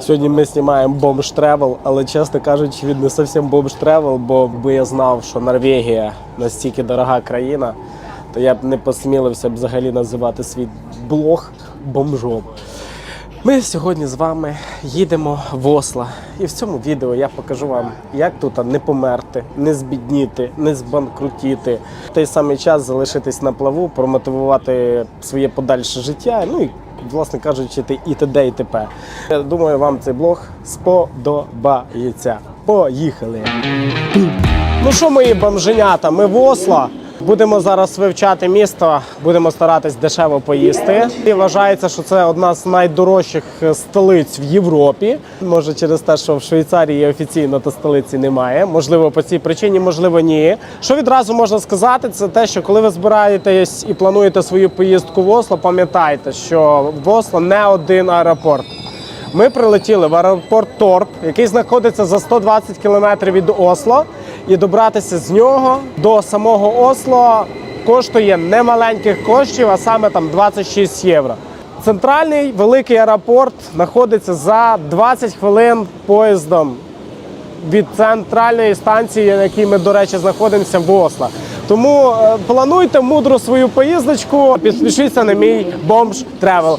Сьогодні ми знімаємо бомж тревел, але чесно кажучи, він не зовсім бомж тревел, бо якби я знав, що Норвегія настільки дорога країна, то я б не посмілився б взагалі називати свій блог бомжом. Ми сьогодні з вами їдемо в Осло. І в цьому відео я покажу вам, як тут не померти, не збідніти, не збанкрутіти. В той самий час залишитись на плаву, промотивувати своє подальше життя. Ну і, власне кажучи, і т.д. і т.п. Я думаю, вам цей блог сподобається. Поїхали! Ну що, мої бомженята, ми в Осло. Будемо зараз вивчати місто, будемо старатись дешево поїсти. І вважається, що це одна з найдорожчих е, столиць в Європі. Може, через те, що в Швейцарії офіційно та столиці немає. Можливо, по цій причині, можливо, ні. Що відразу можна сказати, це те, що коли ви збираєтесь і плануєте свою поїздку в Осло, пам'ятайте, що в Осло не один аеропорт. Ми прилетіли в аеропорт Торп, який знаходиться за 120 кілометрів від Осло, і добратися з нього до самого Осло коштує немаленьких коштів, а саме там 26 євро. Центральний великий аеропорт знаходиться за 20 хвилин поїздом від центральної станції, на якій ми, до речі, знаходимося в Осло. Тому е, плануйте мудру свою поїздочку, підпишіться на мій бомж тревел.